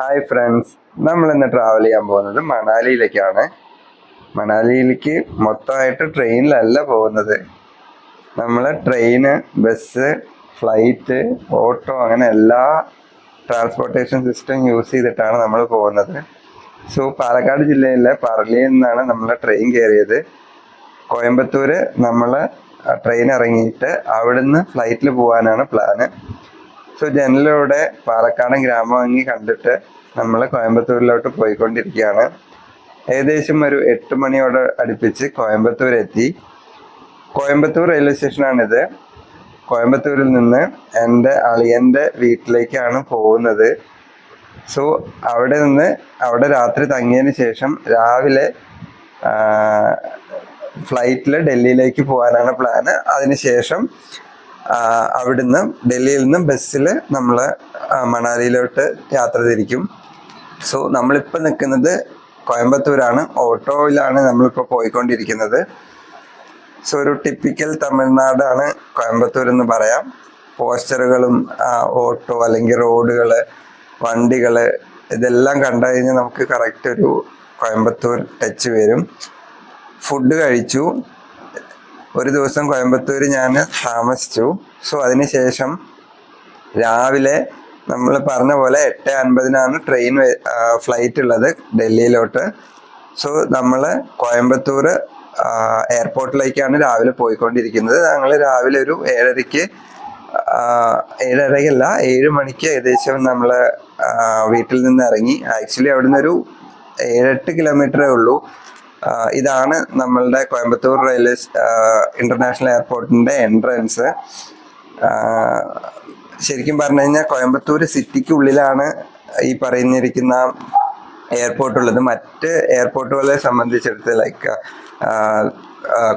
Hi friends നമ്മൾ ഇന്ന് travel ചെയ്യാൻ പോകുന്നത് മണാലിയിലേക്കാണ്. മണാലിയിലേക്ക് മൊത്തമായിട്ട് ട്രെയിനിലല്ല പോകുന്നത്. നമ്മൾ ട്രെയിന് ബസ് ഫ്ലൈറ്റ് ഓട്ടോ അങ്ങനെ എല്ലാ ട്രാൻസ്പോർട്ടേഷൻ സിസ്റ്റം യൂസ് ചെയ്തിട്ടാണ് നമ്മൾ പോകുന്നത്. സോ പാലക്കാട് ജില്ലയിലെ പറളിയിൽ നിന്നാണ് നമ്മൾ ട്രെയിൻ കയറിയത് കോയമ്പത്തൂർ നമ്മൾ ട്രെയിൻ ഇറങ്ങിയിട്ട് അവിടുന്ന് ഫ്ലൈറ്റിൽ പോകാനാണ് പ്ലാന് സോ ജനലിലൂടെ പാലക്കാടൻ ഗ്രാമഭംഗി കണ്ടിട്ട് നമ്മൾ കോയമ്പത്തൂരിലോട്ട് പോയിക്കൊണ്ടിരിക്കുകയാണ്. ഏകദേശം ഒരു എട്ട് മണിയോടെ അടുപ്പിച്ച് കോയമ്പത്തൂർ എത്തി കോയമ്പത്തൂർ റെയിൽവേ സ്റ്റേഷനാണിത് കോയമ്പത്തൂരിൽ നിന്ന് എന്റെ അളിയന്റെ വീട്ടിലേക്കാണ് പോകുന്നത്. സോ അവിടെ നിന്ന് അവിടെ രാത്രി തങ്ങിയതിന് ശേഷം രാവിലെ ഫ്ലൈറ്റിൽ ഡൽഹിയിലേക്ക് പോകാനാണ് പ്ലാന് അതിനുശേഷം അവിടുന്ന് ഡൽഹിയിൽ നിന്ന് ബസ്സിൽ നമ്മൾ മണാലിയിലോട്ട് യാത്ര തിരിക്കും. സോ നമ്മളിപ്പോൾ നിൽക്കുന്നത് കോയമ്പത്തൂരാണ്. ഓട്ടോയിലാണ് നമ്മളിപ്പോൾ പോയിക്കൊണ്ടിരിക്കുന്നത്. സോ ഒരു ടിപ്പിക്കൽ തമിഴ്നാടാണ് കോയമ്പത്തൂർ എന്ന് പറയാം. പോസ്റ്ററുകളും ഓട്ടോ അല്ലെങ്കിൽ റോഡുകൾ വണ്ടികൾ ഇതെല്ലാം കണ്ടു കഴിഞ്ഞാൽ നമുക്ക് കറക്റ്റ് ഒരു കോയമ്പത്തൂർ ടച്ച് വരും. ഫുഡ് കഴിച്ചു. ഒരു ദിവസം കോയമ്പത്തൂർ ഞാൻ താമസിച്ചു. സോ അതിനുശേഷം രാവിലെ നമ്മൾ പറഞ്ഞ പോലെ എട്ട് അൻപതിനാണ് ട്രെയിൻ ഫ്ലൈറ്റ് ഉള്ളത് ഡൽഹിയിലോട്ട്. സോ നമ്മൾ കോയമ്പത്തൂർ എയർപോർട്ടിലേക്കാണ് രാവിലെ പോയിക്കൊണ്ടിരിക്കുന്നത്. ഞങ്ങൾ രാവിലെ ഒരു ഏഴരയ്ക്ക് ഏഴരയ്ക്കല്ല ഏഴ് മണിക്ക് ഏകദേശം നമ്മൾ വീട്ടിൽ നിന്ന് ഇറങ്ങി. ആക്ച്വലി അവിടുന്ന് ഒരു ഏഴെട്ട് കിലോമീറ്ററേ ഉള്ളൂ. ഇതാണ് നമ്മളുടെ കോയമ്പത്തൂർ റെയിൽവേ ഇന്റർനാഷണൽ എയർപോർട്ടിന്റെ എൻട്രൻസ്. ശരിക്കും പറഞ്ഞു കഴിഞ്ഞാൽ കോയമ്പത്തൂർ സിറ്റിക്കുള്ളിലാണ് ഈ പറയുന്നിരിക്കുന്ന എയർപോർട്ട് ഉള്ളത് മറ്റ് എയർപോർട്ടുകളെ സംബന്ധിച്ചിടത്ത് ലൈക്ക്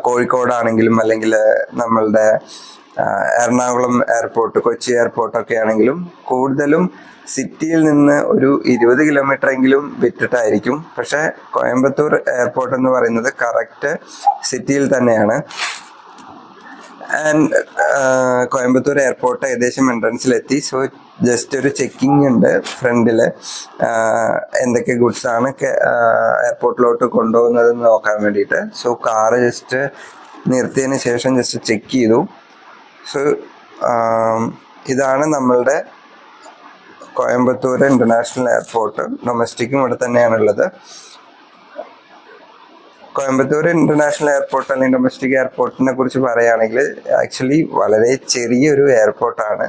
കോഴിക്കോടാണെങ്കിലും അല്ലെങ്കിൽ നമ്മളുടെ എറണാകുളം എയർപോർട്ട് കൊച്ചി എയർപോർട്ട് ഒക്കെ ആണെങ്കിലും കൂടുതലും സിറ്റിയിൽ നിന്ന് ഒരു ഇരുപത് കിലോമീറ്റർ എങ്കിലും വിട്ടിട്ടായിരിക്കും. പക്ഷെ കോയമ്പത്തൂർ എയർപോർട്ട് എന്ന് പറയുന്നത് കറക്റ്റ് സിറ്റിയിൽ തന്നെയാണ്. ആൻഡ് കോയമ്പത്തൂർ എയർപോർട്ട് ഏകദേശം എൻട്രൻസിലെത്തി. സോ ജസ്റ്റ് ഒരു ചെക്കിംഗ് ഉണ്ട് ഫ്രണ്ടിൽ എന്തൊക്കെ ഗുഡ്സ് ആണ് എയർപോർട്ടിലോട്ട് കൊണ്ടുപോകുന്നതെന്ന് നോക്കാൻ വേണ്ടിയിട്ട്. സോ കാറ് ജസ്റ്റ് നിർത്തിയതിന് ശേഷം ജസ്റ്റ് ചെക്ക് ചെയ്തു. ഇതാണ് നമ്മളുടെ കോയമ്പത്തൂർ ഇന്റർനാഷണൽ എയർപോർട്ട്. ഡൊമസ്റ്റിക്കും ഇവിടെ തന്നെയാണുള്ളത്. കോയമ്പത്തൂർ ഇന്റർനാഷണൽ എയർപോർട്ട് അല്ലെങ്കിൽ ഡൊമസ്റ്റിക് എയർപോർട്ടിനെ കുറിച്ച് പറയുകയാണെങ്കിൽ ആക്ച്വലി വളരെ ചെറിയൊരു എയർപോർട്ടാണ്.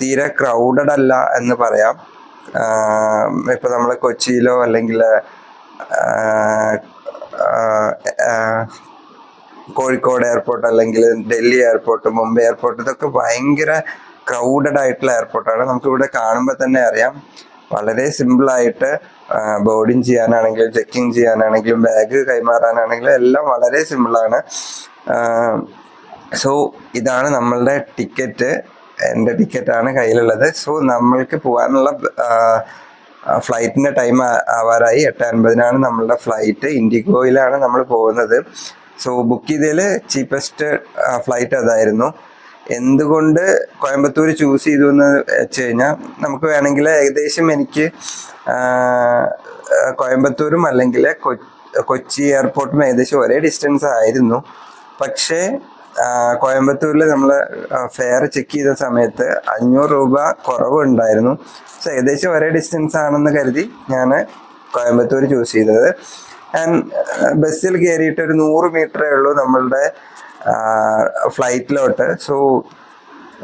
തീരെ ക്രൗഡഡ് അല്ല എന്ന് പറയാം. ഇപ്പോൾ ഇപ്പൊ നമ്മൾ കൊച്ചിയിലോ അല്ലെങ്കിൽ കോഴിക്കോട് എയർപോർട്ട് അല്ലെങ്കിൽ ഡൽഹി എയർപോർട്ട് മുംബൈ എയർപോർട്ട് ഇതൊക്കെ ഭയങ്കര ക്രൗഡഡ് ആയിട്ടുള്ള എയർപോർട്ടാണ് നമുക്ക് ഇവിടെ കാണുമ്പോൾ തന്നെ അറിയാം. വളരെ സിമ്പിളായിട്ട് ബോർഡിങ് ചെയ്യാനാണെങ്കിലും ചെക്കിങ് ചെയ്യാനാണെങ്കിലും ബാഗ് കൈമാറാനാണെങ്കിലും എല്ലാം വളരെ സിമ്പിളാണ് സോ ഇതാണ് നമ്മളുടെ ടിക്കറ്റ് എന്റെ ടിക്കറ്റാണ് കയ്യിലുള്ളത്. സോ നമ്മൾക്ക് പോകാനുള്ള ഫ്ലൈറ്റിന്റെ ടൈം ആവാറായി. എട്ട് അൻപതിനാണ് നമ്മളുടെ ഫ്ലൈറ്റ് ഇൻഡിഗോയിലാണ് നമ്മൾ പോകുന്നത്. സോ ബുക്ക് ചെയ്തതിൽ ചീപ്പസ്റ്റ് ഫ്ലൈറ്റ് അതായിരുന്നു. എന്തുകൊണ്ട് കോയമ്പത്തൂർ ചൂസ് ചെയ്തു എന്ന് വെച്ച് കഴിഞ്ഞാൽ നമുക്ക് വേണമെങ്കിൽ ഏകദേശം എനിക്ക് കോയമ്പത്തൂരും അല്ലെങ്കിൽ കൊച്ചി എയർപോർട്ടും ഏകദേശം ഒരേ ഡിസ്റ്റൻസ് ആയിരുന്നു. പക്ഷേ കോയമ്പത്തൂരിൽ നമ്മൾ ഫെയർ ചെക്ക് ചെയ്ത സമയത്ത് അഞ്ഞൂറ് രൂപ കുറവുണ്ടായിരുന്നു സോ ഏകദേശം ഒരേ ഡിസ്റ്റൻസ് ആണെന്ന് കരുതി ഞാൻ കോയമ്പത്തൂർ ചൂസ് ചെയ്തത്. ബസ്സിൽ കയറിയിട്ട് ഒരു നൂറ് മീറ്ററേ ഉള്ളൂ നമ്മളുടെ ഫ്ലൈറ്റിലോട്ട്. സോ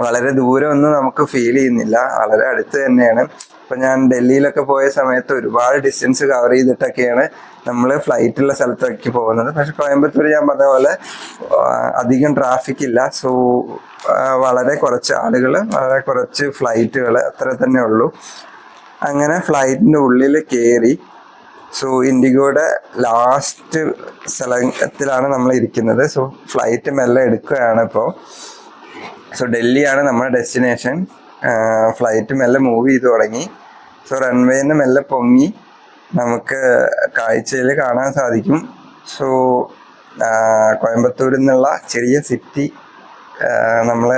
വളരെ ദൂരമൊന്നും നമുക്ക് ഫീൽ ചെയ്യുന്നില്ല. വളരെ അടുത്ത് തന്നെയാണ്. ഇപ്പൊ ഞാൻ ഡൽഹിയിലൊക്കെ പോയ സമയത്ത് ഒരുപാട് ഡിസ്റ്റൻസ് കവർ ചെയ്തിട്ടൊക്കെയാണ് നമ്മൾ ഫ്ലൈറ്റുള്ള സ്ഥലത്തേക്ക് പോകുന്നത്. പക്ഷെ കോയമ്പത്തൂർ ഞാൻ പറഞ്ഞ പോലെ അധികം ട്രാഫിക് ഇല്ല. സോ വളരെ കുറച്ച് ആളുകൾ വളരെ കുറച്ച് ഫ്ലൈറ്റുകൾ അത്ര തന്നെ ഉള്ളൂ. അങ്ങനെ ഫ്ലൈറ്റിന്റെ ഉള്ളിൽ കയറി സോ ഇൻഡിഗോയുടെ ലാസ്റ്റ് സ്ഥലത്തിലാണ് നമ്മൾ ഇരിക്കുന്നത്. സോ ഫ്ലൈറ്റ് മെല്ലെ എടുക്കുകയാണ് ഇപ്പോൾ സോ ഡൽഹിയാണ് നമ്മുടെ ഡെസ്റ്റിനേഷൻ ഫ്ലൈറ്റ് മെല്ലെ മൂവ് ചെയ്ത് തുടങ്ങി. സോ നിന്ന് മെല്ലെ പൊങ്ങി നമുക്ക് കാഴ്ചയിൽ കാണാൻ സാധിക്കും. സോ കോയമ്പത്തൂരിൽ നിന്നുള്ള ചെറിയ സിറ്റി നമ്മൾ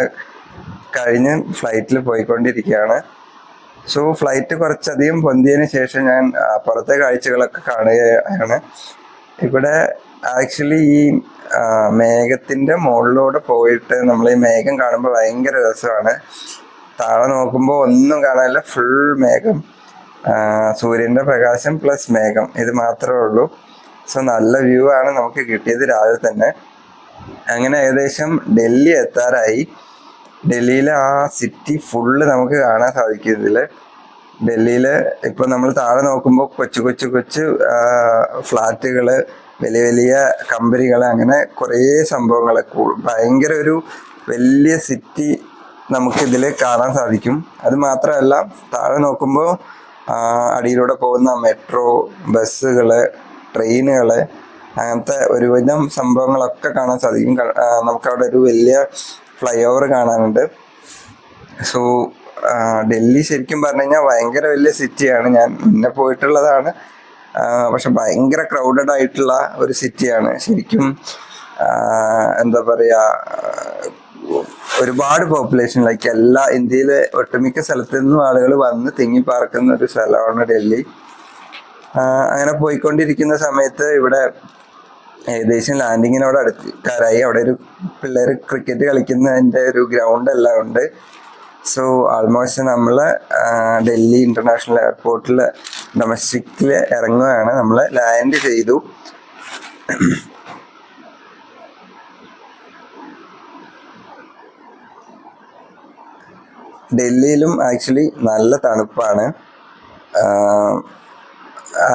കഴിഞ്ഞ് ഫ്ലൈറ്റിൽ പോയിക്കൊണ്ടിരിക്കുകയാണ്. സോ ഫ്ലൈറ്റ് കുറച്ചധികം പൊന്തിയതിന് ശേഷം ഞാൻ പുറത്തെ കാഴ്ചകളൊക്കെ കാണുകയാണ്. ഇവിടെ ആക്ച്വലി ഈ മേഘത്തിന്റെ മുകളിലൂടെ പോയിട്ട് നമ്മൾ ഈ മേഘം കാണുമ്പോൾ ഭയങ്കര രസമാണ്. താഴെ നോക്കുമ്പോൾ ഒന്നും കാണാനില്ല ഫുൾ മേഘം. സൂര്യന്റെ പ്രകാശം പ്ലസ് മേഘം. ഇത് മാത്രമേ ഉള്ളൂ. സോ നല്ല വ്യൂ ആണ് നമുക്ക് കിട്ടിയത് രാവിലെ തന്നെ. അങ്ങനെ ഏകദേശം ഡൽഹി എത്താറായി. ഡൽഹിയിലെ ആ സിറ്റി ഫുള്ള് നമുക്ക് കാണാൻ സാധിക്കും ഇതിൽ ഡൽഹിയിൽ ഇപ്പൊ നമ്മൾ താഴെ നോക്കുമ്പോൾ കൊച്ചു കൊച്ചു കൊച്ചു ഫ്ലാറ്റുകൾ വലിയ വലിയ കമ്പനികൾ അങ്ങനെ കുറേ സംഭവങ്ങൾ ഭയങ്കര ഒരു വലിയ സിറ്റി നമുക്കിതിൽ കാണാൻ സാധിക്കും. അത് മാത്രമല്ല താഴെ നോക്കുമ്പോൾ അടിയിലൂടെ പോകുന്ന മെട്രോ ബസ്സുകൾ ട്രെയിനുകൾ അങ്ങനത്തെ ഒരുവിധം സംഭവങ്ങളൊക്കെ കാണാൻ സാധിക്കും. നമുക്കവിടെ ഒരു വലിയ ഫ്ലൈ ഓവർ കാണാനുണ്ട്. സോ ഡൽഹി ശരിക്കും പറഞ്ഞു കഴിഞ്ഞാൽ ഭയങ്കര വലിയ സിറ്റിയാണ്. ഞാൻ മുന്നേ പോയിട്ടുള്ളതാണ്. പക്ഷെ ഭയങ്കര ക്രൗഡഡ് ആയിട്ടുള്ള ഒരു സിറ്റിയാണ്. ശരിക്കും എന്താ പറയുക ഒരുപാട് പോപ്പുലേഷൻ ലൈക്ക് എല്ലാ ഇന്ത്യയിലെ ഒട്ടുമിക്ക സ്ഥലത്തു നിന്നും ആളുകൾ വന്ന് തിങ്ങി പാർക്കുന്ന ഒരു സ്ഥലമാണ് ഡൽഹി. അങ്ങനെ പോയിക്കൊണ്ടിരിക്കുന്ന സമയത്ത് ഇവിടെ ഏകദേശം ലാൻഡിങ്ങിനോട് അടുക്കാരായി അവിടെ ഒരു പിള്ളേർ ക്രിക്കറ്റ് കളിക്കുന്നതിന്റെ ഒരു ഗ്രൗണ്ട് എല്ലാം ഉണ്ട്. സോ ആൾമോസ്റ്റ് നമ്മൾ ഡൽഹി ഇന്റർനാഷണൽ എയർപോർട്ടിൽ ഡൊമസ്റ്റിക്കിൽ ഇറങ്ങുകയാണ്. നമ്മൾ ലാൻഡ് ചെയ്തു. ഡൽഹിയിലും ആക്ച്വലി നല്ല തണുപ്പാണ്.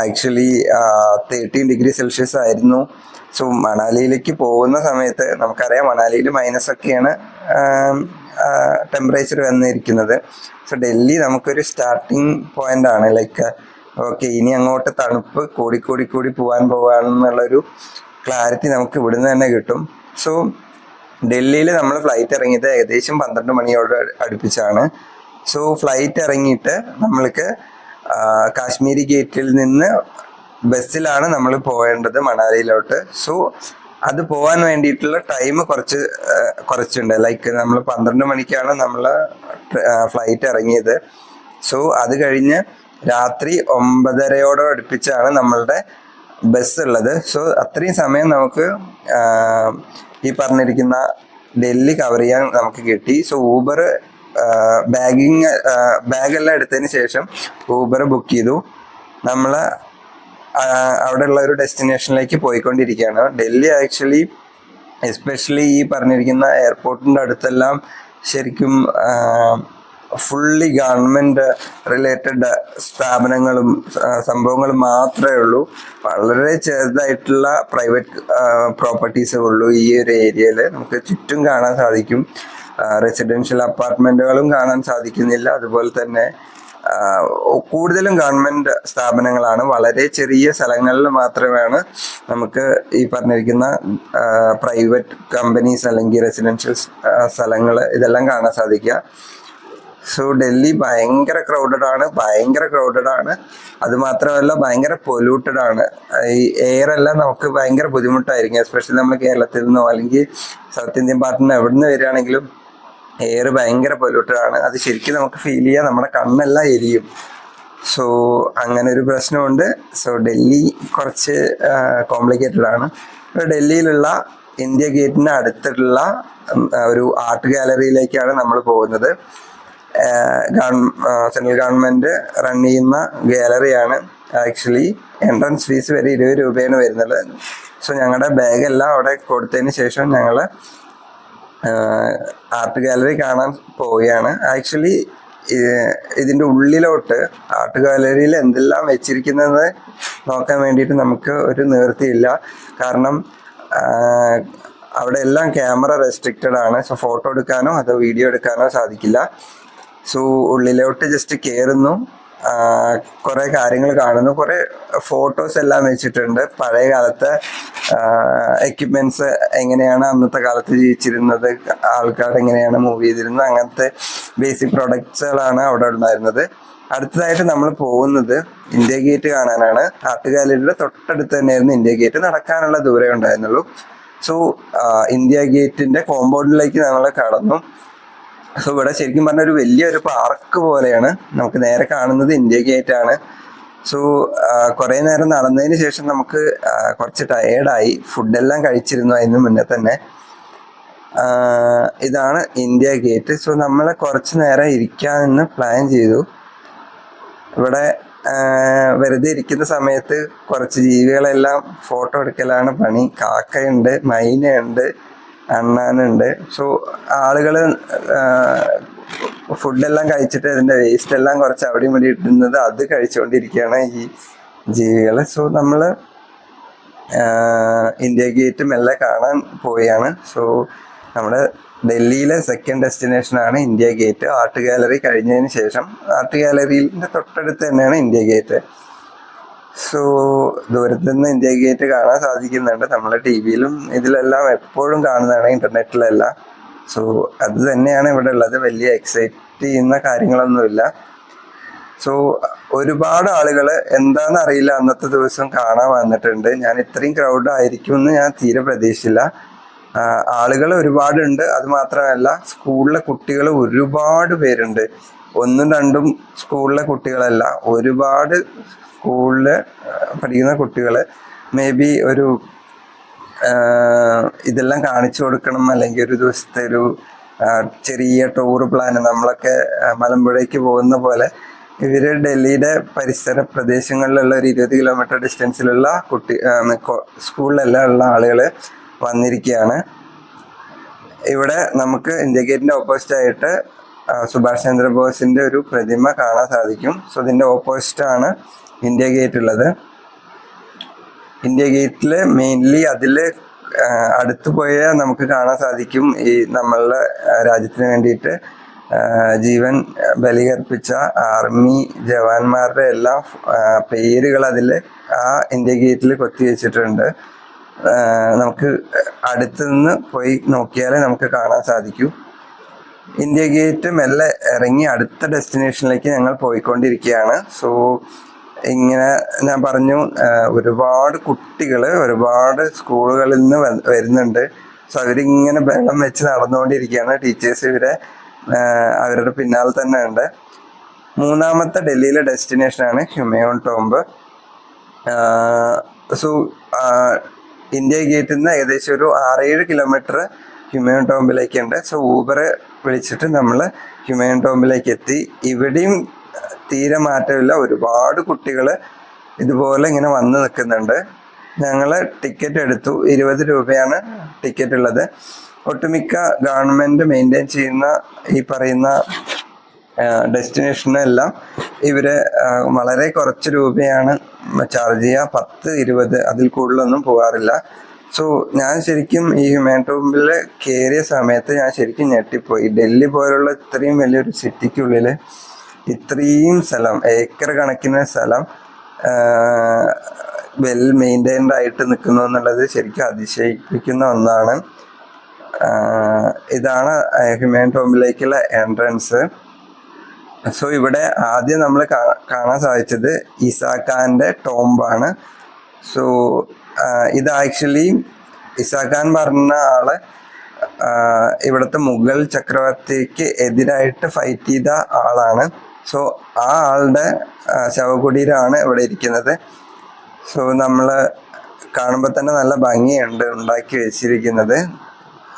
ആക്ച്വലി തേർട്ടീൻ ഡിഗ്രി സെൽഷ്യസ് ആയിരുന്നു. സോ മണാലിയിലേക്ക് പോകുന്ന സമയത്ത് നമുക്കറിയാം മണാലിയിൽ മൈനസ് ഒക്കെയാണ് ടെമ്പറേച്ചർ വന്നിരിക്കുന്നത്. സോ ഡൽഹി നമുക്കൊരു സ്റ്റാർട്ടിങ് പോയിന്റ് ആണ്. ലൈക്ക് ഓക്കെ ഇനി അങ്ങോട്ട് തണുപ്പ് കൂടി കൂടി കൂടി പോകാൻ പോകാന്നുള്ളൊരു ക്ലാരിറ്റി നമുക്ക് ഇവിടുന്ന് തന്നെ കിട്ടും. സോ ഡൽഹിയിൽ നമ്മൾ ഫ്ലൈറ്റ് ഇറങ്ങിയത് ഏകദേശം പന്ത്രണ്ട് മണിയോട് അടുപ്പിച്ചാണ്. സോ ഫ്ലൈറ്റ് ഇറങ്ങിയിട്ട് നമ്മൾക്ക് കാശ്മീരി ഗേറ്റിൽ നിന്ന് ബസ്സിലാണ് നമ്മൾ പോകേണ്ടത് മണാലിയിലോട്ട്. സോ അത് പോകാൻ വേണ്ടിയിട്ടുള്ള ടൈം കുറച്ച് കുറച്ചുണ്ട്. ലൈക്ക് നമ്മൾ പന്ത്രണ്ട് മണിക്കാണ് നമ്മൾ ഫ്ലൈറ്റ് ഇറങ്ങിയത്. സോ അത് കഴിഞ്ഞ് രാത്രി ഒമ്പതരയോട് അടുപ്പിച്ചാണ് നമ്മളുടെ ബസ് ഉള്ളത്. സോ അത്രയും സമയം നമുക്ക് ഈ പറഞ്ഞിരിക്കുന്ന ഡൽഹി കവർ ചെയ്യാൻ നമുക്ക് കിട്ടി. സോ ഊബർ ബാഗിങ് ബാഗെല്ലാം എടുത്തതിന് ശേഷം ഊബർ ബുക്ക് ചെയ്തു. നമ്മൾ അവിടെയുള്ള ഒരു ഡെസ്റ്റിനേഷനിലേക്ക് പോയിക്കൊണ്ടിരിക്കുകയാണ്. ഡൽഹി ആക്ച്വലി എസ്പെഷ്യലി ഈ പറഞ്ഞിരിക്കുന്ന എയർപോർട്ടിന്റെ അടുത്തെല്ലാം ശരിക്കും ഫുള്ളി ഗവൺമെന്റ് റിലേറ്റഡ് സ്ഥാപനങ്ങളും സംഭവങ്ങളും മാത്രമേ ഉള്ളൂ. വളരെ ചെറുതായിട്ടുള്ള പ്രൈവറ്റ് പ്രോപ്പർട്ടീസേ ഉള്ളൂ ഈ ഒരു ഏരിയയിൽ നമുക്ക് ചുറ്റും കാണാൻ സാധിക്കും. റെസിഡൻഷ്യൽ അപ്പാർട്ട്മെന്റുകളും കാണാൻ സാധിക്കുന്നില്ല. അതുപോലെ തന്നെ കൂടുതലും ഗവൺമെന്റ് സ്ഥാപനങ്ങളാണ്. വളരെ ചെറിയ സ്ഥലങ്ങളിൽ മാത്രമാണ് നമുക്ക് ഈ പറഞ്ഞിരിക്കുന്ന പ്രൈവറ്റ് കമ്പനീസ് അല്ലെങ്കിൽ റെസിഡൻഷ്യൽ സ്ഥലങ്ങൾ ഇതെല്ലാം കാണാൻ സാധിക്കുക. സോ ഡൽഹി ഭയങ്കര ക്രൗഡഡ് ആണ്. ഭയങ്കര ക്രൗഡഡ് ആണ്. അതുമാത്രമല്ല ഭയങ്കര പൊല്യൂട്ടഡ് ആണ്. ഈ എയർ എല്ലാം നമുക്ക് ഭയങ്കര ബുദ്ധിമുട്ടായിരിക്കും. എസ്പെഷ്യലി നമ്മൾ കേരളത്തിൽ നിന്നോ അല്ലെങ്കിൽ സൗത്ത് ഇന്ത്യൻ പാർട്ടിൽ നിന്ന് എവിടെ നിന്ന് വരികയാണെങ്കിലും എയർ ഭയങ്കര പൊല്യൂട്ടഡ് ആണ് അത് ശരിക്കും നമുക്ക് ഫീൽ ചെയ്യാം നമ്മുടെ കണ്ണെല്ലാം എരിയും. സോ അങ്ങനെ ഒരു പ്രശ്നമുണ്ട്. സോ ഡൽഹി കുറച്ച് കോംപ്ലിക്കേറ്റഡ് ആണ്. ഡൽഹിയിലുള്ള ഇന്ത്യ ഗേറ്റിന് അടുത്തുള്ള ഒരു ആർട്ട് ഗാലറിയിലേക്കാണ് നമ്മൾ പോകുന്നത്. സെൻട്രൽ ഗവൺമെന്റ് റൺ ചെയ്യുന്ന ഗാലറിയാണ് ആക്ച്വലി എൻട്രൻസ് ഫീസ് വരെ ഇരുപത് രൂപയാണ് വരുന്നത്. സോ ഞങ്ങളുടെ ബാഗെല്ലാം അവിടെ കൊടുത്തതിന് ശേഷം ഞങ്ങൾ ആർട്ട് ഗാലറി കാണാൻ പോവുകയാണ്. ആക്ച്വലി ഇതിന്റെ ഉള്ളിലോട്ട് ആർട്ട് ഗാലറിയിൽ എന്തെല്ലാം വെച്ചിരിക്കുന്നത് നോക്കാൻ വേണ്ടിയിട്ട് നമുക്ക് ഒരു നിവൃത്തിയില്ല. കാരണം അവിടെ എല്ലാം ക്യാമറ റെസ്ട്രിക്റ്റഡ് ആണ്. സോ ഫോട്ടോ എടുക്കാനോ അതോ വീഡിയോ എടുക്കാനോ സാധിക്കില്ല. സോ ഉള്ളിലോട്ട് ജസ്റ്റ് കയറുന്നു കുറേ കാര്യങ്ങൾ കാണുന്നു. കുറേ ഫോട്ടോസ് എല്ലാം വെച്ചിട്ടുണ്ട്. പഴയ കാലത്തെ എക്യുപ്മെന്റ്സ് എങ്ങനെയാണ് അന്നത്തെ കാലത്ത് ജീവിച്ചിരുന്നത് ആൾക്കാർ എങ്ങനെയാണ് മൂവ് ചെയ്തിരുന്നത് അങ്ങനത്തെ ബേസിക് പ്രൊഡക്ട്സുകളാണ് അവിടെ ഉണ്ടായിരുന്നത്. അടുത്തതായിട്ട് നമ്മൾ പോകുന്നത് ഇന്ത്യ ഗേറ്റ് കാണാനാണ്. ആർട്ട് ഗാലറിയുടെ തൊട്ടടുത്ത് തന്നെയായിരുന്നു ഇന്ത്യ ഗേറ്റ് നടക്കാനുള്ള ദൂരേ ഉണ്ടായിരുന്നുള്ളൂ. സോ ഇന്ത്യ ഗേറ്റിന്റെ കോമ്പൗണ്ടിലേക്ക് നമ്മൾ കടന്നു. സോ ഇവിടെ ശരിക്കും പറഞ്ഞ ഒരു വലിയൊരു പാർക്ക് പോലെയാണ് നമുക്ക് നേരെ കാണുന്നത് ഇന്ത്യ ഗേറ്റ് ആണ്. സോ കുറേ നേരം നടന്നതിന് ശേഷം നമുക്ക് കുറച്ച് ടയേർഡായി ഫുഡെല്ലാം കഴിച്ചിരുന്നു അതിന് മുന്നേ തന്നെ. ഇതാണ് ഇന്ത്യ ഗേറ്റ് സോ നമ്മൾ കുറച്ച് നേരം ഇരിക്കാമെന്ന് പ്ലാൻ ചെയ്തു. ഇവിടെ വെറുതെ ഇരിക്കുന്ന സമയത്ത് കുറച്ച് ജീവികളെല്ലാം ഫോട്ടോ എടുക്കലാണ് പണി. കാക്കയുണ്ട് മൈനയുണ്ട്. അണ്ണാനുണ്ട് സോ ആളുകൾ ഫുഡെല്ലാം കഴിച്ചിട്ട് അതിന്റെ വേസ്റ്റ് എല്ലാം കുറച്ച് അവിടെയും ഇവിടെ ഇടുന്നത് അത് കഴിച്ചുകൊണ്ടിരിക്കുകയാണ് ഈ ജീവികൾ സോ നമ്മൾ ഇന്ത്യ ഗേറ്റും എല്ലാം കാണാൻ പോവുകയാണ്. സോ നമ്മുടെ ഡൽഹിയിലെ സെക്കൻഡ് ഡെസ്റ്റിനേഷനാണ് ഇന്ത്യ ഗേറ്റ്. ആർട്ട് ഗാലറി കഴിഞ്ഞതിന് ശേഷം ആർട്ട് ഗാലറിന്റെ തൊട്ടടുത്ത് തന്നെയാണ് ഇന്ത്യ ഗേറ്റ്. സോ ദൂരത്ത് നിന്ന് ഇന്ത്യ ഗേറ്റ് കാണാൻ സാധിക്കുന്നുണ്ട്. നമ്മളെ ടി വിയിലും ഇതിലെല്ലാം എപ്പോഴും കാണുന്നതാണ് ഇന്റർനെറ്റിലെല്ലാം സോ അത് തന്നെയാണ് ഇവിടെ ഉള്ളത്. വലിയ എക്സൈറ്റ് ചെയ്യുന്ന കാര്യങ്ങളൊന്നുമില്ല. സോ ഒരുപാട് ആളുകൾ എന്താണെന്ന് അറിയില്ല. അന്നത്തെ ദിവസം കാണാൻ വന്നിട്ടുണ്ട്. ഞാൻ ഇത്രയും ക്രൗഡ് ആയിരിക്കും എന്ന് ഞാൻ തീരെ പ്രതീക്ഷിച്ചില്ല. ആളുകൾ ഒരുപാടുണ്ട്. അത് മാത്രമല്ല സ്കൂളിലെ കുട്ടികൾ ഒരുപാട് പേരുണ്ട്. ഒന്നും രണ്ടും സ്കൂളിലെ കുട്ടികളല്ല. ഒരുപാട് സ്കൂളിൽ പഠിക്കുന്ന കുട്ടികൾ മേ ബി ഒരു ഇതെല്ലാം കാണിച്ചു കൊടുക്കണം അല്ലെങ്കിൽ ഒരു ദിവസത്തെ ഒരു ചെറിയ ടൂർ പ്ലാൻ നമ്മളൊക്കെ മലമ്പുഴയ്ക്ക് പോകുന്ന പോലെ ഇവർ ഡൽഹിയുടെ പരിസര പ്രദേശങ്ങളിലുള്ള ഒരു ഇരുപത് കിലോമീറ്റർ ഡിസ്റ്റൻസിലുള്ള കുട്ടി സ്കൂളിലെല്ലാം ഉള്ള ആളുകൾ വന്നിരിക്കുകയാണ്. ഇവിടെ നമുക്ക് ഇന്ത്യ ഗേറ്റിന്റെ ഓപ്പോസിറ്റ് ആയിട്ട് സുഭാഷ് ചന്ദ്രബോസിന്റെ ഒരു പ്രതിമ കാണാൻ സാധിക്കും. സോ ഇതിന്റെ ഓപ്പോസിറ്റ് ആണ് ഇന്ത്യ ഗേറ്റ് ഉള്ളത്. ഇന്ത്യ ഗേറ്റിൽ മെയിൻലി അതിൽ അടുത്ത് പോയാൽ നമുക്ക് കാണാൻ സാധിക്കും ഈ നമ്മളുടെ രാജ്യത്തിന് വേണ്ടിയിട്ട്. ജീവൻ ബലികർപ്പിച്ച ആർമി ജവാന്മാരുടെ എല്ലാം പേരുകൾ അതിൽ ആ ഇന്ത്യ ഗേറ്റിൽ കൊത്തി വെച്ചിട്ടുണ്ട്. നമുക്ക് അടുത്ത് നിന്ന് പോയി നോക്കിയാലേ നമുക്ക് കാണാൻ സാധിക്കൂ. ഇന്ത്യ ഗേറ്റ് മെല്ലെ ഇറങ്ങി അടുത്ത ഡെസ്റ്റിനേഷനിലേക്ക് ഞങ്ങൾ പോയിക്കൊണ്ടിരിക്കുകയാണ്. സോ ഇങ്ങനെ ഞാൻ പറഞ്ഞു ഒരുപാട് കുട്ടികൾ ഒരുപാട് സ്കൂളുകളിൽ നിന്ന് വരുന്നുണ്ട്. സോ അവരിങ്ങനെ ബഹളം വെച്ച് നടന്നുകൊണ്ടിരിക്കുകയാണ്. ടീച്ചേഴ്സ് ഇവരെ അവരുടെ പിന്നാലെ തന്നെ ഉണ്ട് മൂന്നാമത്തെ ഡൽഹിയിലെ ഡെസ്റ്റിനേഷനാണ് ഹ്യൂമയോൺ ടോംബ്. സോ ഇന്ത്യ ഗേറ്റിൽ നിന്ന് ഏകദേശം ഒരു ആറേഴ് കിലോമീറ്റർ ഹ്യൂമയോൺ ടോംബിലേക്ക് ഉണ്ട് സോ ഊബർ വിളിച്ചിട്ട് നമ്മൾ ഹ്യൂമയോൺ ടോംബിലേക്ക് എത്തി ഇവിടെയും തീരെ മാറ്റമില്ല. ഒരുപാട് കുട്ടികൾ ഇതുപോലെ ഇങ്ങനെ വന്ന് നിൽക്കുന്നുണ്ട്. ഞങ്ങൾ ടിക്കറ്റ് എടുത്തു. ഇരുപത് രൂപയാണ് ടിക്കറ്റ് ഉള്ളത് ഒട്ടുമിക്ക ഗവൺമെന്റ് മെയിന്റെയിൻ ചെയ്യുന്ന ഈ പറയുന്ന ഡെസ്റ്റിനേഷനെല്ലാം ഇവർ വളരെ കുറച്ച് രൂപയാണ് ചാർജ് ചെയ്യുക. പത്ത് ഇരുപത് അതിൽ കൂടുതലൊന്നും പോകാറില്ല. സോ ഞാൻ ശരിക്കും ഈ ഹ്യൂമാൻടോമ്പിൽ കയറിയ സമയത്ത് ഞാൻ ശരിക്കും ഞെട്ടിപ്പോയി. ഡൽഹി പോലുള്ള ഇത്രയും വലിയൊരു സിറ്റിക്കുള്ളിൽ ഇത്രയും സ്ഥലം ഏക്കർ കണക്കിന് സ്ഥലം വെൽ മെയിന്റൈൻഡ് ആയിട്ട് നിൽക്കുന്നു എന്നുള്ളത് ശരിക്കും അതിശയിപ്പിക്കുന്ന ഒന്നാണ്. ഇതാണ് ഹ്യൂമൻ ടോമിലേക്കുള്ള എൻട്രൻസ് സോ ഇവിടെ ആദ്യം നമ്മൾ കാണാൻ സാധിച്ചത് ഇസാഖാന്റെ ടോംബാണ് സോ ഇത് ആക്ച്വലി ഇസാഖാൻ പറഞ്ഞ ആൾ ഇവിടുത്തെ മുഗൾ ചക്രവർത്തിക്ക് എതിരായിട്ട് ഫൈറ്റ് ചെയ്ത ആളാണ്. സോ ആ ആളുടെ ശവകുടീരമാണ് ഇവിടെ ഇരിക്കുന്നത്. സോ നമ്മൾ കാണുമ്പോൾ തന്നെ നല്ല ഭംഗിയുണ്ട് ഉണ്ടാക്കി വെച്ചിരിക്കുന്നത്.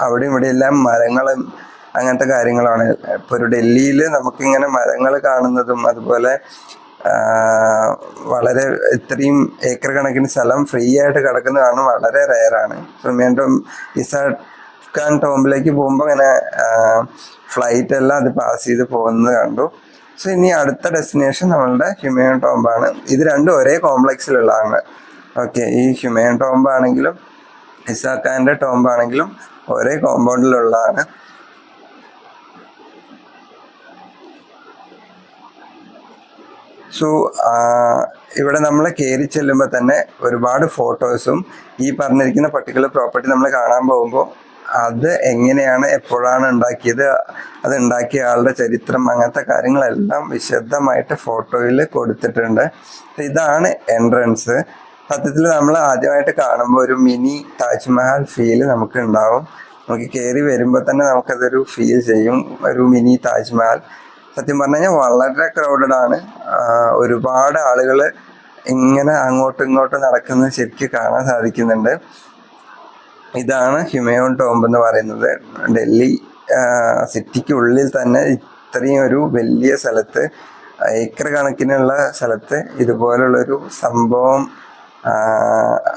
അവിടെ ഇവിടെ എല്ലാം മരങ്ങളും അങ്ങനത്തെ കാര്യങ്ങളാണ്. ഇപ്പോൾ ഒരു ഡൽഹിയിൽ നമുക്കിങ്ങനെ മരങ്ങൾ കാണുന്നതും അതുപോലെ വളരെ ഇത്രയും ഏക്കർ കണക്കിന് സ്ഥലം ഫ്രീ ആയിട്ട് കിടക്കുന്ന കാണുന്നത് വളരെ റെയറാണ്. വീണ്ടും ഇസാഖാൻ ടോംബിലേക്ക് പോകുമ്പോൾ ഇങ്ങനെ ഫ്ലൈറ്റ് എല്ലാം അത് പാസ് ചെയ്ത് പോകുന്നത് കണ്ടു. സോ ഇനി അടുത്ത ഡെസ്റ്റിനേഷൻ നമ്മളുടെ ഹ്യൂമൻ ടോംബാണ് ഇത് രണ്ടും ഒരേ കോംപ്ലക്സിലുള്ളതാണ് ഓക്കെ ഈ ഹ്യൂമൻ ടോംബാണെങ്കിലും ഇസാക്കാന്റെ ടോംബാണെങ്കിലും ഒരേ കോമ്പൗണ്ടിലുള്ളതാണ് സോ ഇവിടെ നമ്മൾ കയറി ചെല്ലുമ്പോൾ തന്നെ ഒരുപാട് ഫോട്ടോസും ഈ പറഞ്ഞിരിക്കുന്ന പർട്ടിക്കുലർ പ്രോപ്പർട്ടി നമ്മൾ കാണാൻ പോകുമ്പോൾ അത് എങ്ങനെയാണ് എപ്പോഴാണ് ഉണ്ടാക്കിയത് അത് ഉണ്ടാക്കിയ ആളുടെ ചരിത്രം അങ്ങനത്തെ കാര്യങ്ങളെല്ലാം വിശദമായിട്ട് ഫോട്ടോയിൽ കൊടുത്തിട്ടുണ്ട്. ഇതാണ് എൻട്രൻസ് സത്യത്തിൽ നമ്മൾ ആദ്യമായിട്ട് കാണുമ്പോൾ ഒരു മിനി താജ്മഹൽ ഫീൽ നമുക്ക് ഉണ്ടാവും. നമുക്ക് കയറി വരുമ്പോൾ തന്നെ നമുക്കതൊരു ഫീൽ ചെയ്യും ഒരു മിനി താജ്മഹൽ സത്യം പറഞ്ഞു കഴിഞ്ഞാൽ വളരെ ക്രൗഡഡ് ആണ്. ഒരുപാട് ആളുകൾ ഇങ്ങനെ അങ്ങോട്ടും ഇങ്ങോട്ടും നടക്കുന്നത് ശരിക്കും കാണാൻ സാധിക്കുന്നുണ്ട്. ഇതാണ് ഹ്യൂമയോൺ ടോംബ് എന്ന് പറയുന്നത്. ഡൽഹി സിറ്റിക്കുള്ളിൽ തന്നെ ഇത്രയും ഒരു വലിയ സ്ഥലത്ത് ഏക്കർ കണക്കിനുള്ള സ്ഥലത്ത് ഇതുപോലുള്ളൊരു സംഭവം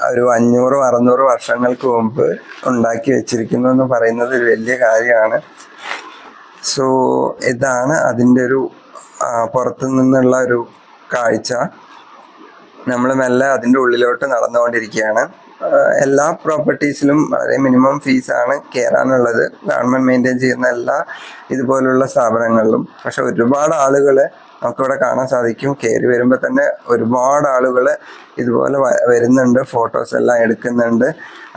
ഒരു അഞ്ഞൂറും അറുന്നൂറ് വർഷങ്ങൾക്ക് മുമ്പ് ഉണ്ടാക്കി വെച്ചിരിക്കുന്നു എന്ന് പറയുന്നത് ഒരു വലിയ കാര്യമാണ്. സോ ഇതാണ് അതിന്റെ ഒരു പുറത്തു നിന്നുള്ള ഒരു കാഴ്ച. നമ്മൾ മെല്ലെ അതിന്റെ ഉള്ളിലോട്ട് നടന്നുകൊണ്ടിരിക്കുകയാണ്. എല്ലാ പ്രോപ്പർട്ടീസിലും വളരെ മിനിമം ഫീസാണ് കയറാനുള്ളത് ഗവൺമെന്റ് മെയിന്റെയിൻ ചെയ്യുന്ന എല്ലാ ഇതുപോലുള്ള സ്ഥാപനങ്ങളിലും. പക്ഷെ ഒരുപാട് ആളുകൾ നമുക്കിവിടെ കാണാൻ സാധിക്കും. കയറി വരുമ്പോൾ തന്നെ ഒരുപാട് ആളുകൾ ഇതുപോലെ വരുന്നുണ്ട്. ഫോട്ടോസ് എല്ലാം എടുക്കുന്നുണ്ട്.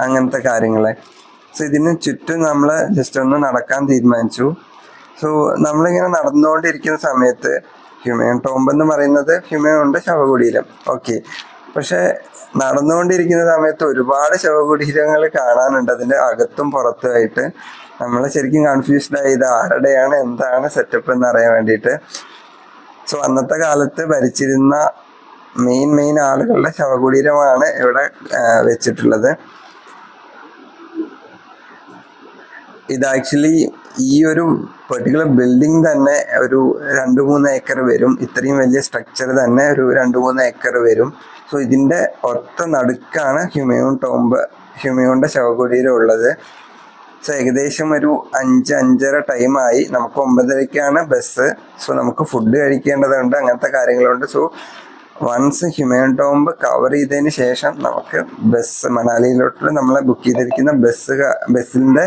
അങ്ങനത്തെ കാര്യങ്ങൾ സോ ഇതിന് ചുറ്റും നമ്മൾ ജസ്റ്റ് ഒന്ന് നടക്കാൻ തീരുമാനിച്ചു. സോ നമ്മളിങ്ങനെ നടന്നുകൊണ്ടിരിക്കുന്ന സമയത്ത് ഹ്യൂമൻ ടോംബ് എന്ന് പറയുന്നത് ഹ്യൂമൻ ഉണ്ട് ശവകുടീരം. ഓക്കെ പക്ഷെ നടന്നുകൊണ്ടിരിക്കുന്ന സമയത്ത് ഒരുപാട് ശവകുടീരങ്ങൾ കാണാനുണ്ട്. അതിന്റെ അകത്തും പുറത്തുമായിട്ട്. നമ്മൾ ശരിക്കും കൺഫ്യൂസ്ഡ് ആയി. ഇത് ആരുടെയാണ് എന്താണ് സെറ്റപ്പ് എന്ന് അറിയാൻ വേണ്ടിയിട്ട്. സോ അന്നത്തെ കാലത്ത് ഭരിച്ചിരുന്ന മെയിൻ മെയിൻ ആളുകളുടെ ശവകുടീരമാണ് ഇവിടെ വെച്ചിട്ടുള്ളത്. ഇത് ആക്ച്വലി ഈ ഒരു പെർട്ടിക്കുലർ ബിൽഡിംഗ് തന്നെ ഒരു രണ്ട് മൂന്ന് ഏക്കർ വരും. ഇത്രയും വലിയ സ്ട്രക്ചർ തന്നെ ഒരു രണ്ട് മൂന്ന് ഏക്കർ വരും. സോ ഇതിന്റെ ഒത്ത നടുക്കാണ് ഹ്യൂമയൂൺ ടോംബ് ഹ്യൂമയൂണിന്റെ ശവകുടീരം ഉള്ളത്. സോ ഏകദേശം ഒരു അഞ്ച് അഞ്ചര ടൈമായി നമുക്ക് ഒമ്പതരയ്ക്കാണ് ബസ് സോ നമുക്ക് ഫുഡ് കഴിക്കേണ്ടതുണ്ട് അങ്ങനത്തെ കാര്യങ്ങളുണ്ട്. So once Humayun tomb cover ചെയ്തതിന് ശേഷം നമുക്ക് ബസ് മണാലിയിലോട്ട് നമ്മൾ ബുക്ക് ചെയ്തിരിക്കുന്ന ബസ് ബസ്സിന്റെ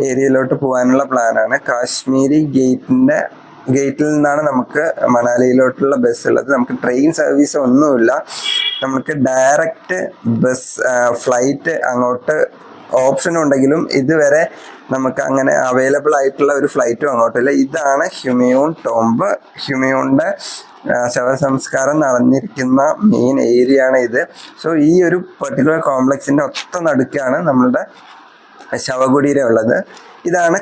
ഏരിയയിലോട്ട് പോകാനുള്ള പ്ലാനാണ് കാശ്മീരി ഗേറ്റിന്റെ ഗേറ്റിൽ നിന്നാണ് നമുക്ക് മണാലിയിലോട്ടുള്ള ബസ് ഉള്ളത്. നമുക്ക് ട്രെയിൻ സർവീസ് ഒന്നുമില്ല. നമുക്ക് ഡയറക്റ്റ് ബസ് ഫ്ലൈറ്റ് അങ്ങോട്ട് ഓപ്ഷൻ ഉണ്ടെങ്കിലും ഇതുവരെ നമുക്ക് അങ്ങനെ അവൈലബിൾ ആയിട്ടുള്ള ഒരു ഫ്ലൈറ്റും അങ്ങോട്ടില്ല ഇതാണ് ഹ്യൂമയൂൺ ടോംബ്. ഹ്യൂമയൂണിന്റെ ശവസംസ്കാരം നടന്നിരിക്കുന്ന മെയിൻ ഏരിയ ആണ് ഇത്. സോ ഈ ഒരു പെർട്ടിക്കുലർ കോംപ്ലക്സിന്റെ ഒത്ത നടുക്കാണ് നമ്മളുടെ ശവകുടീരം ഉള്ളത്. ഇതാണ്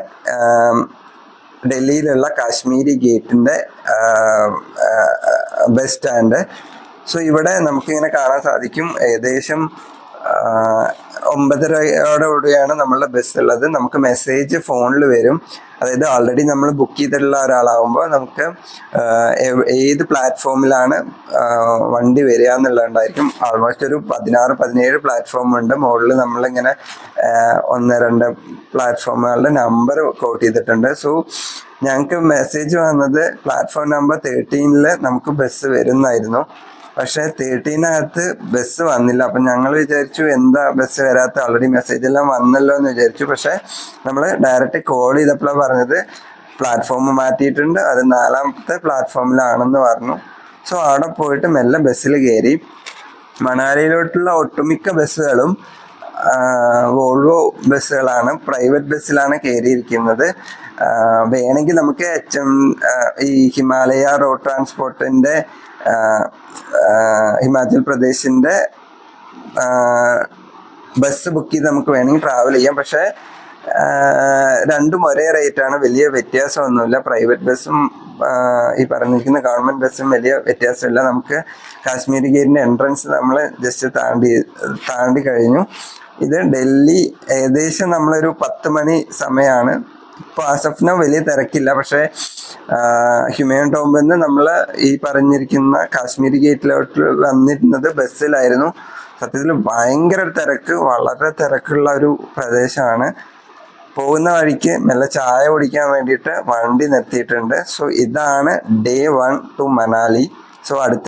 ഡൽഹിയിലുള്ള കാശ്മീരി ഗേറ്റിന്റെ ബസ് സ്റ്റാൻഡ് സോ ഇവിടെ നമുക്കിങ്ങനെ കാണാൻ സാധിക്കും. ഏകദേശം ഒമ്പതരയോടുകൂടിയാണ് നമ്മളുടെ ബസ് ഉള്ളത്. നമുക്ക് മെസ്സേജ് ഫോണിൽ വരും. അതായത് ഓൾറെഡി നമ്മൾ ബുക്ക് ചെയ്തിട്ടുള്ള ഒരാളാകുമ്പോൾ നമുക്ക് ഏത് പ്ലാറ്റ്ഫോമിലാണ് വണ്ടി വരിക എന്നുള്ളതുണ്ടായിരിക്കും. ആൾമോസ്റ്റ് ഒരു പതിനാറ് പതിനേഴ് പ്ലാറ്റ്ഫോം ഉണ്ട്. മുകളിൽ നമ്മളിങ്ങനെ ഒന്ന് രണ്ട് പ്ലാറ്റ്ഫോമുകളുടെ നമ്പർ കോട്ട് ചെയ്തിട്ടുണ്ട്. സോ ഞങ്ങൾക്ക് മെസ്സേജ് വന്നത് പ്ലാറ്റ്ഫോം നമ്പർ തേർട്ടീനിൽ നമുക്ക് ബസ് വരുന്നായിരുന്നു. പക്ഷെ തേർട്ടീനകത്ത് ബസ് വന്നില്ല. അപ്പം ഞങ്ങൾ വിചാരിച്ചു എന്താ ബസ് വരാത്ത? ഓൾറെഡി മെസ്സേജ് എല്ലാം വന്നല്ലോ എന്ന് വിചാരിച്ചു. പക്ഷെ നമ്മൾ ഡയറക്റ്റ് കോൾ ചെയ്തപ്പോഴാണ് പറഞ്ഞത് പ്ലാറ്റ്ഫോം മാറ്റിയിട്ടുണ്ട്. അത് നാലാമത്തെ പ്ലാറ്റ്ഫോമിലാണെന്ന് പറഞ്ഞു. സോ അവിടെ പോയിട്ട് മെല്ലെ ബസ്സിൽ കയറി. മണാലിയിലോട്ടുള്ള ഒട്ടുമിക്ക ബസ്സുകളും വോൾവോ ബസ്സുകളാണ് പ്രൈവറ്റ് ബസ്സിലാണ് കയറിയിരിക്കുന്നത്. വേണമെങ്കിൽ നമുക്ക് എച്ച് എം ഈ ഹിമാലയ റോഡ് ട്രാൻസ്പോർട്ടിന്റെ ഹിമാചൽ പ്രദേശിന്റെ ബസ് ബുക്ക് ചെയ്ത് നമുക്ക് വേണമെങ്കിൽ ട്രാവൽ ചെയ്യാം. പക്ഷേ രണ്ടും ഒരേ റേറ്റ് ആണ്. വലിയ വ്യത്യാസമൊന്നുമില്ല. പ്രൈവറ്റ് ബസ്സും ഈ പറഞ്ഞിരിക്കുന്ന ഗവൺമെന്റ് ബസ്സും വലിയ വ്യത്യാസമില്ല. നമുക്ക് കാശ്മീരി ഗേറ്റിന്റെ എൻട്രൻസ് നമ്മൾ ജസ്റ്റ് താണ്ടി താണ്ടി കഴിഞ്ഞു. ഇത് ഡൽഹി ഏകദേശം നമ്മളൊരു പത്ത് മണി സമയമാണ് ആസഫിന് വലിയ തിരക്കില്ല. പക്ഷേ ടോംബിൽ നിന്ന് നമ്മൾ ഈ പറഞ്ഞിരിക്കുന്ന കാശ്മീരി ഗേറ്റിലോട്ട് വന്നിരുന്നത് ബസ്സിലായിരുന്നു. സത്യത്തിൽ ഭയങ്കര തിരക്ക് വളരെ തിരക്കുള്ള ഒരു പ്രദേശമാണ്. പോകുന്ന വഴിക്ക് നല്ല ചായ കുടിക്കാൻ വേണ്ടിയിട്ട് വണ്ടി നിർത്തിയിട്ടുണ്ട്. സോ ഇതാണ് day one two Manali. So അടുത്ത